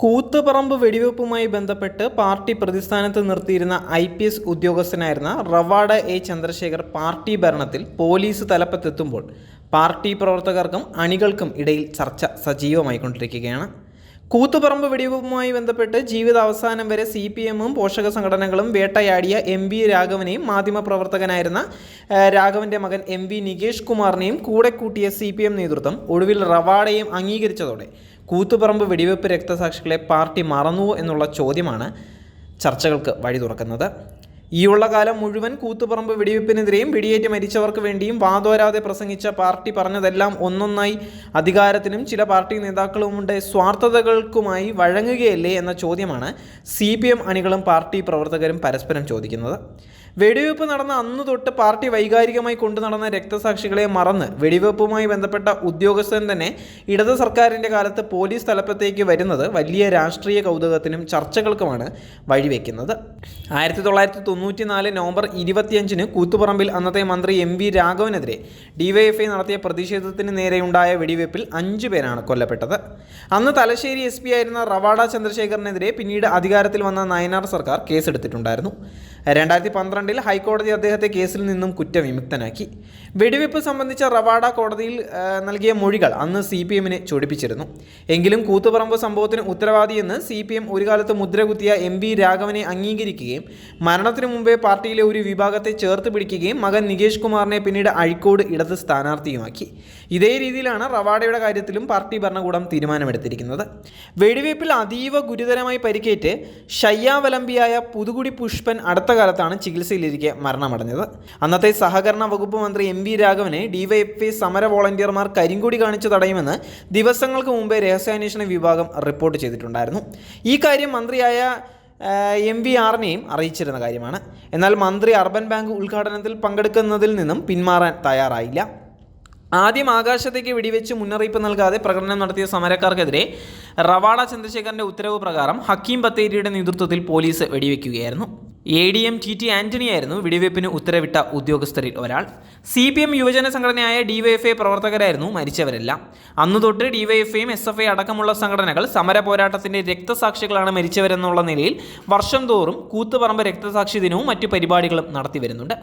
കൂത്തുപറമ്പ് വെടിവെപ്പുമായി ബന്ധപ്പെട്ട് പാർട്ടി പ്രതിസ്ഥാനത്ത് നിർത്തിയിരുന്ന ഐ പി എസ് ഉദ്യോഗസ്ഥനായിരുന്ന റവാഡ എ ചന്ദ്രശേഖർ പാർട്ടി ഭരണത്തിൽ പോലീസ് തലപ്പത്തെത്തുമ്പോൾ പാർട്ടി പ്രവർത്തകർക്കും അണികൾക്കും ഇടയിൽ ചർച്ച സജീവമായിക്കൊണ്ടിരിക്കുകയാണ്. കൂത്തുപറമ്പ് വെടിവെപ്പുമായി ബന്ധപ്പെട്ട് ജീവിതാവസാനം വരെ സി പി എമ്മും പോഷക സംഘടനകളും വേട്ടയാടിയ എം വി രാഘവനെയും മാധ്യമപ്രവർത്തകനായിരുന്ന രാഘവന്റെ മകൻ എം വി നികേഷ് കുമാറിനെയും കൂടെ കൂട്ടിയ സി പി എം നേതൃത്വം ഒടുവിൽ റവാഡയും അംഗീകരിച്ചതോടെ കൂത്തുപറമ്പ് വെടിവെപ്പ് രക്തസാക്ഷികളെ പാർട്ടി മറന്നുവോ എന്നുള്ള ചോദ്യമാണ് ചർച്ചകൾക്ക് വഴി തുറക്കുന്നത്. ഈയുള്ള കാലം മുഴുവൻ കൂത്തുപറമ്പ് വെടിവെപ്പിനെതിരെയും വെടിയേറ്റ് മരിച്ചവർക്ക് വേണ്ടിയും വാതോരാതെ പ്രസംഗിച്ച പാർട്ടി പറഞ്ഞതെല്ലാം ഒന്നൊന്നായി. അധികാരത്തിനും ചില പാർട്ടി നേതാക്കളുമുണ്ട്. സ്വാർത്ഥതകൾക്കുമായി വഴങ്ങുകയല്ലേ എന്ന ചോദ്യമാണ് സി പി എം അണികളും പാർട്ടി പ്രവർത്തകരും പരസ്പരം ചോദിക്കുന്നത്. വെടിവെപ്പ് നടന്ന അന്ന് തൊട്ട് പാർട്ടി വൈകാരികമായി കൊണ്ടു നടന്ന രക്തസാക്ഷികളെ മറന്ന് വെടിവെപ്പുമായി ബന്ധപ്പെട്ട ഉദ്യോഗസ്ഥൻ തന്നെ ഇടത് സർക്കാരിന്റെ കാലത്ത് പോലീസ് തലപ്പത്തേക്ക് വരുന്നത് വലിയ രാഷ്ട്രീയ കൗതുകത്തിനും ചർച്ചകൾക്കുമാണ് വഴിവെക്കുന്നത്. ആയിരത്തി തൊള്ളായിരത്തി തൊണ്ണൂറ്റി നാല് നവംബർ ഇരുപത്തിയഞ്ചിന് കൂത്തുപറമ്പിൽ അന്നത്തെ മന്ത്രി എം വി രാഘവനെതിരെ ഡിവൈഎഫ്ഐ നടത്തിയ പ്രതിഷേധത്തിന് നേരെയുണ്ടായ വെടിവെപ്പിൽ അഞ്ചു പേരാണ് കൊല്ലപ്പെട്ടത്. അന്ന് തലശ്ശേരി എസ് പി ആയിരുന്ന റവാഡ ചന്ദ്രശേഖരനെതിരെ പിന്നീട് അധികാരത്തിൽ വന്ന നയനാർ സർക്കാർ കേസെടുത്തിട്ടുണ്ടായിരുന്നു. രണ്ടായിരത്തി പന്ത്രണ്ടിൽ ഹൈക്കോടതി അദ്ദേഹത്തെ കേസിൽ നിന്നും കുറ്റവിമുക്തനാക്കി വെടിവെപ്പ് സംബന്ധിച്ച റവാഡ കോടതിയിൽ നൽകിയ മൊഴികൾ അന്ന് സി പി എമ്മിനെ ചൊടിപ്പിച്ചിരുന്നു. എങ്കിലും കൂത്തുപറമ്പ് സംഭവത്തിന് ഉത്തരവാദിയെന്ന് സി പി എം ഒരു കാലത്ത് മുദ്രകുത്തിയ എം വി രാഘവനെ അംഗീകരിക്കുകയും മരണത്തിനു മുമ്പേ പാർട്ടിയിലെ ഒരു വിഭാഗത്തെ ചേർത്ത് പിടിക്കുകയും മകൻ നികേഷ് കുമാറിനെ പിന്നീട് അഴിക്കോട് ഇടത് സ്ഥാനാർത്ഥിയുമാക്കി. ഇതേ രീതിയിലാണ് റവാഡയുടെ കാര്യത്തിലും പാർട്ടി ഭരണകൂടം തീരുമാനമെടുത്തിരിക്കുന്നത്. വെടിവെപ്പിൽ അതീവ ഗുരുതരമായി പരിക്കേറ്റ് ഷയ്യാവലംബിയായ പുതുകുടി പുഷ്പൻ അടുത്ത കാലത്താണ് ചികിത്സയിലിരിക്കെ മരണമടഞ്ഞത്. അന്നത്തെ സഹകരണ വകുപ്പ് മന്ത്രി എം വി രാഘവനെ ഡിവൈഎഫ്ഐ സമര വോളണ്ടിയർമാർ കരിങ്കൊടി കാണിച്ചു തടയുമെന്ന് ദിവസങ്ങൾക്ക് മുമ്പേ രഹസ്യാന്വേഷണ വിഭാഗം റിപ്പോർട്ട് ചെയ്തിട്ടുണ്ടായിരുന്നു. ഈ കാര്യം മന്ത്രിയായ എം വി ആറിനെയും അറിയിച്ചിരുന്ന കാര്യമാണ്. എന്നാൽ മന്ത്രി അർബൻ ബാങ്ക് ഉദ്ഘാടനത്തിൽ പങ്കെടുക്കുന്നതിൽ നിന്നും പിന്മാറാൻ തയ്യാറായില്ല. ആദ്യം ആകാശത്തേക്ക് വെടിവെച്ച് മുന്നറിയിപ്പ് നൽകാതെ പ്രകടനം നടത്തിയ സമരക്കാർക്കെതിരെ റവാഡ ചന്ദ്രശേഖരന്റെ ഉത്തരവ് പ്രകാരം ഹക്കീം ബത്തേരിയുടെ നേതൃത്വത്തിൽ police വെടിവെക്കുകയായിരുന്നു. A D M T T ആന്റണിയായിരുന്നു വെടിവയ്പ്പിന് ഉത്തരവിട്ട ഉദ്യോഗസ്ഥരിൽ ഒരാൾ. സി പി എം യുവജന സംഘടനയായ ഡിവൈഎഫ്ഐ പ്രവർത്തകരായിരുന്നു മരിച്ചവരെല്ലാം. അന്നു തൊട്ട് ഡിവൈഎഫ്ഐയും എസ് എഫ് ഐ അടക്കമുള്ള സംഘടനകൾ സമര പോരാട്ടത്തിന്റെ രക്തസാക്ഷികളാണ് മരിച്ചവരെന്നുള്ള നിലയിൽ വർഷം തോറും കൂത്തുപറമ്പ് രക്തസാക്ഷി ദിനവും മറ്റ് പരിപാടികളും നടത്തി വരുന്നുണ്ട്.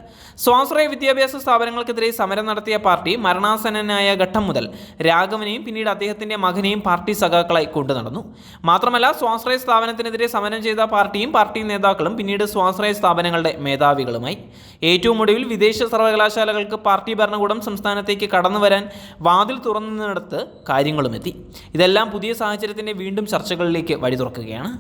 സ്വാശ്രയ വിദ്യാഭ്യാസ സ്ഥാപനങ്ങൾക്കെതിരെ സമരം നടത്തിയ പാർട്ടി മരണാസന്നനായ ഘട്ടം മുതൽ രാഘവനെയും പിന്നീട് അദ്ദേഹത്തിന്റെ മകനെയും പാർട്ടി സഖാക്കളായി കൊണ്ടു നടന്നു. മാത്രമല്ല സ്വാശ്രയ സ്ഥാപനത്തിനെതിരെ സമരം ചെയ്ത പാർട്ടിയും പാർട്ടി നേതാക്കളും പിന്നീട് സ്വാശ്രയ സ്ഥാപനങ്ങളുടെ മേധാവികളുമായി. ഏറ്റവും ഒടുവിൽ വിദേശ സർവകലാശാലകൾക്ക് പാർട്ടി ഭരണകൂടം സംസ്ഥാനത്തേക്ക് കടന്നു വരാൻ വാതിൽ തുറന്നിടത്ത് കാര്യങ്ങളുമെത്തി ഇതെല്ലാം പുതിയ സാഹചര്യത്തിന്റെ വീണ്ടും ചർച്ചകളിലേക്ക് വഴി തുറക്കുകയാണ്